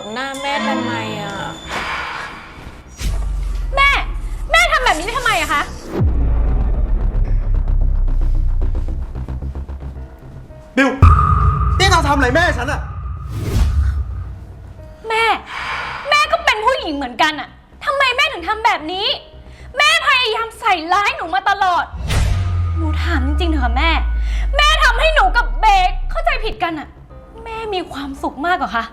ตกหน้าแม่ทำไมอะ แม่ แม่ทำแบบนี้ได้ทำไมอะคะ บิวนี่เธอทำอะไรแม่ฉันอะแม่ แม่ก็เป็นผู้หญิงเหมือนกันอะทำไมแม่ถึงทำแบบนี้ แม่พยายามใส่ร้ายหนูมาตลอด หนูถามจริงๆเถอะแม่ แม่ทำให้หนูกับเบคเข้าใจผิดกันอะแม่มีความสุขมากเหรอคะ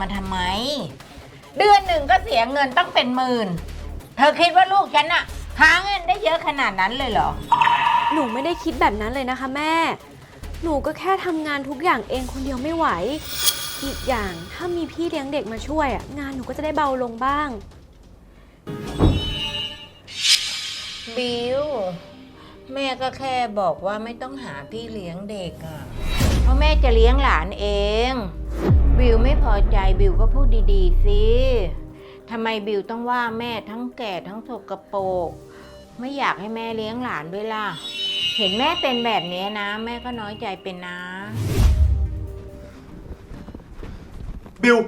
มาทำไม เดือนหนึ่งก็เสียเงินต้องเป็นหมื่น เธอคิดว่าลูกฉันอะหาเงินได้เยอะขนาดนั้นเลยเหรอ หนูไม่ได้คิดแบบนั้นเลยนะคะแม่ หนูก็แค่ทำงานทุกอย่างเองคนเดียวไม่ไหว อีกอย่างถ้ามีพี่เลี้ยงเด็กมาช่วยอะงานหนูก็จะได้เบาลงบ้าง บิวแม่ก็แค่บอกว่าไม่ต้องหาพี่เลี้ยงเด็กอะเพราะแม่จะเลี้ยงหลานเอง บิวไม่พอใจบิวก็พูดดีๆสิทำไมบิวต้องว่าแม่ทั้งแก่ทั้งสกปรกไม่อยากให้แม่เลี้ยงหลานด้วยล่ะ เห็นแม่เป็นแบบนี้นะ แม่ก็น้อยใจเป็นนะ บิว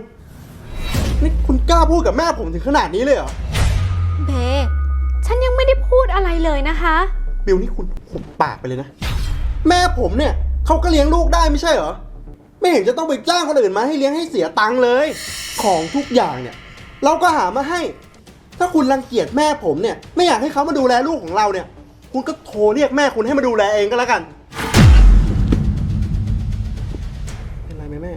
นี่คุณกล้าพูดกับแม่ผมถึงขนาดนี้เลยเหรอ เบฉันยังไม่ได้พูดอะไรเลยนะคะ บิวนี่คุณหุบปากไปเลยนะ แม่ผมเนี่ยเขาก็เลี้ยงลูกได้ไม่ใช่เหรอ ไม่เห็นจะต้องไปจ้างคนอื่นมาให้เลี้ยงให้เสียตังค์เลย ของทุกอย่างเนี่ย เราก็หามาให้ ถ้าคุณรังเกียจแม่ผมเนี่ย ไม่อยากให้เขามาดูแลลูกของเราเนี่ย คุณก็โทรเรียกแม่คุณให้มาดูแลเองก็แล้วกัน เป็นไรไหมแม่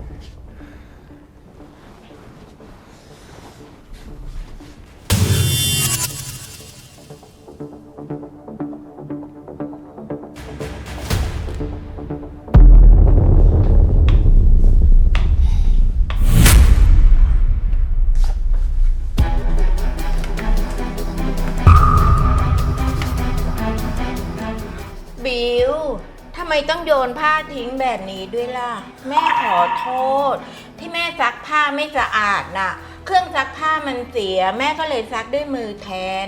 ต้องโยนผ้าทิ้งแบบนี้ด้วยล่ะ แม่ขอโทษ ที่แม่ซักผ้าไม่สะอาดน่ะ เครื่องซักผ้ามันเสีย แม่ก็เลยซักด้วยมือแทน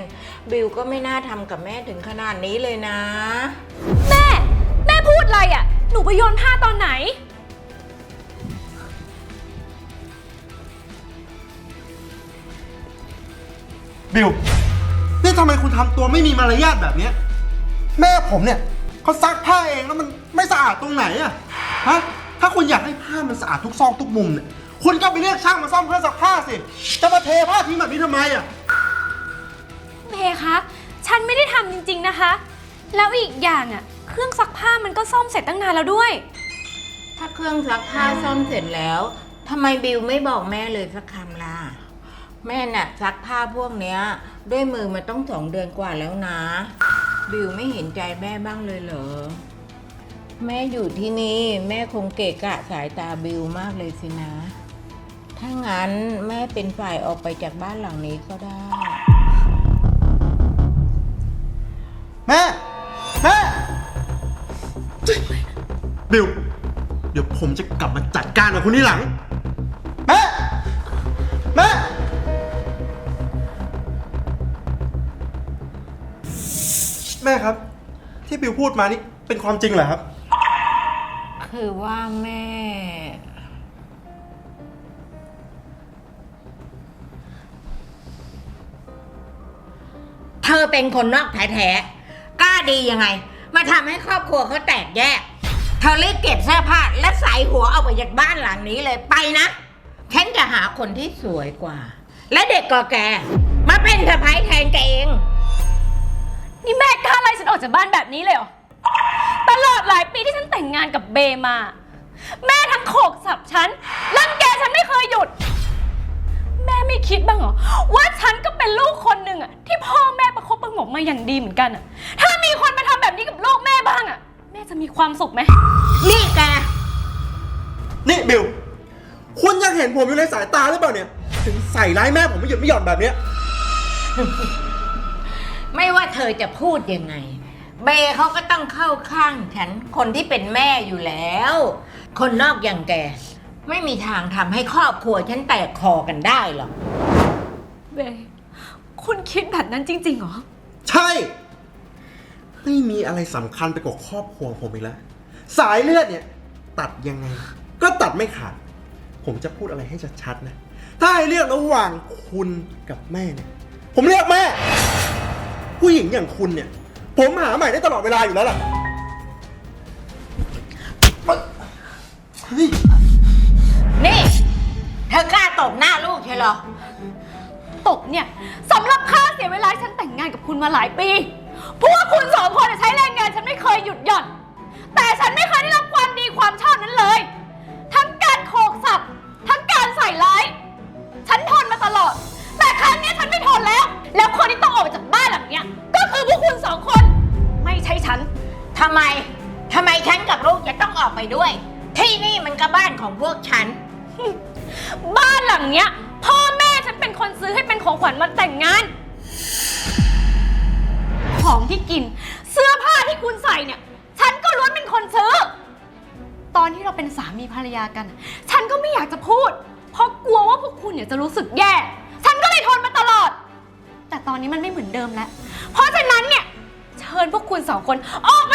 บิวก็ไม่น่าทำกับแม่ถึงขนาดนี้เลยนะ แม่ แม่พูดอะไรอะหนูไปโยนผ้าตอนไหน บิวนี่ทำไมคุณทำตัวไม่มีมารยาทแบบเนี้ยแม่ผมเนี่ย เขาซักผ้าเองแล้วมันไม่สะอาดตรงไหนอะฮะถ้าคุณอยากให้ผ้ามันสะอาดทุกซอกทุกมุมเนี่ยคุณก็ไปเรียกช่างมาซ่อมเครื่องซักผ้าสิจะมาเทผ้าทิ้งแบบนี้ทำไมอะเมย์คะ ฉันไม่ได้ทำจริงๆนะคะ แล้วอีกอย่างอะเครื่องซักผ้ามันก็ซ่อมเสร็จตั้งนานแล้วด้วย ถ้าเครื่องซักผ้าซ่อมเสร็จแล้วทำไมบิวไม่บอกแม่เลยสักคำล่ะ แม่น่ะซักผ้าพวกเนี้ย ด้วยมือมาต้องสองเดือนกว่าแล้วนะ บิวไม่เห็นใจแม่บ้างเลยเหรอ แม่อยู่ที่นี่แม่คงเกะกะสายตาบิวมากเลยสินะ ถ้างั้นแม่เป็นฝ่ายออกไปจากบ้านหลังนี้ก็ได้ แม่ แม่ บิว เดี๋ยวผมจะกลับมาจัดการกับคุณที่หลัง ม่ครับ ที่บิวพูดมานี่เป็นความจริงเหรอครับ คือว่าแม่ เธอเป็นคนนอกแท้ๆกล้าดียังไง มาทำให้ครอบครัวเขาแตกแยก เธอรีบเก็บเสื้อผ้าและใส่หัวเอาไปจากบ้านหลังนี้เลยไปนะ ฉันจะหาคนที่สวยกว่า และเด็กกว่าแก มาเป็นสะพ้ายแทนแกเอง นี่แม่กล้าไล่ฉันออกจากบ้านแบบนี้เลยเหรอ ตลอดหลายปีที่ฉันแต่งงานกับเบมา แม่ทั้งโขกสับฉันรังแกฉันไม่เคยหยุด แม่ไม่คิดบ้างเหรอ ว่าฉันก็เป็นลูกคนหนึ่งอะที่พ่อแม่ประคบประหงมมาอย่างดีเหมือนกันอะถ้ามีคนมาทำแบบนี้กับลูกแม่บ้างอะแม่จะมีความสุขไหม นี่แก นี่บิว คุณยังเห็นผมอยู่ในสายตาหรือเปล่าเนี่ย ถึงใส่ร้ายแม่ผมไม่หยุดไม่หย่อนแบบเนี้ย เธอจะพูดยังไง เบย์เขาก็ต้องเข้าข้างฉันคนที่เป็นแม่อยู่แล้ว คนนอกอย่างแก ไม่มีทางทำให้ครอบครัวฉันแตกคอกันได้หรอก เบคุณคิดแบบนั้นจริงๆเหรอ ใช่ ไม่มีอะไรสำคัญไปกว่าครอบครัวผมอีกแล้ว สายเลือดเนี่ย ตัดยังไง ก็ตัดไม่ขาด ผมจะพูดอะไรให้ชัดๆนะ ถ้าให้เลือกระหว่างคุณกับแม่เนี่ย ผมเลือกแม่ ผู้หญิงอย่างคุณเนี่ย ผมหาใหม่ได้ตลอดเวลาอยู่แล้วล่ะเฮ้ยนี่ เธอกล้าตบหน้าลูกใช่เหรอ ตกเนี่ยสำหรับค่าเสียเวลาที่ฉันแต่งงานกับคุณมาหลายปีเพราะว่าคุณสองคนอะใช้แรงงานฉันไม่เคยหยุดหย่อน แต่ฉันไม่เคยได้รับความดีความชอบนั้นเลย กับลูกจะต้องออกไปด้วย ที่นี่มันก็บ้านของพวกฉัน บ้านหลังเนี้ย พ่อแม่ฉันเป็นคนซื้อให้เป็นของขวัญวันแต่งงาน ของที่กิน เสื้อผ้าที่คุณใส่เนี่ย ฉันก็ล้วนเป็นคนซื้อ ตอนที่เราเป็นสามีภรรยากันฉันก็ไม่อยากจะพูด เพราะกลัวว่าพวกคุณเนี่ยจะรู้สึกแย่ ฉันก็เลยทนมาตลอด แต่ตอนนี้มันไม่เหมือนเดิมแล้ว เพราะฉะนั้นเนี่ย เชิญพวกคุณสองคนออกไป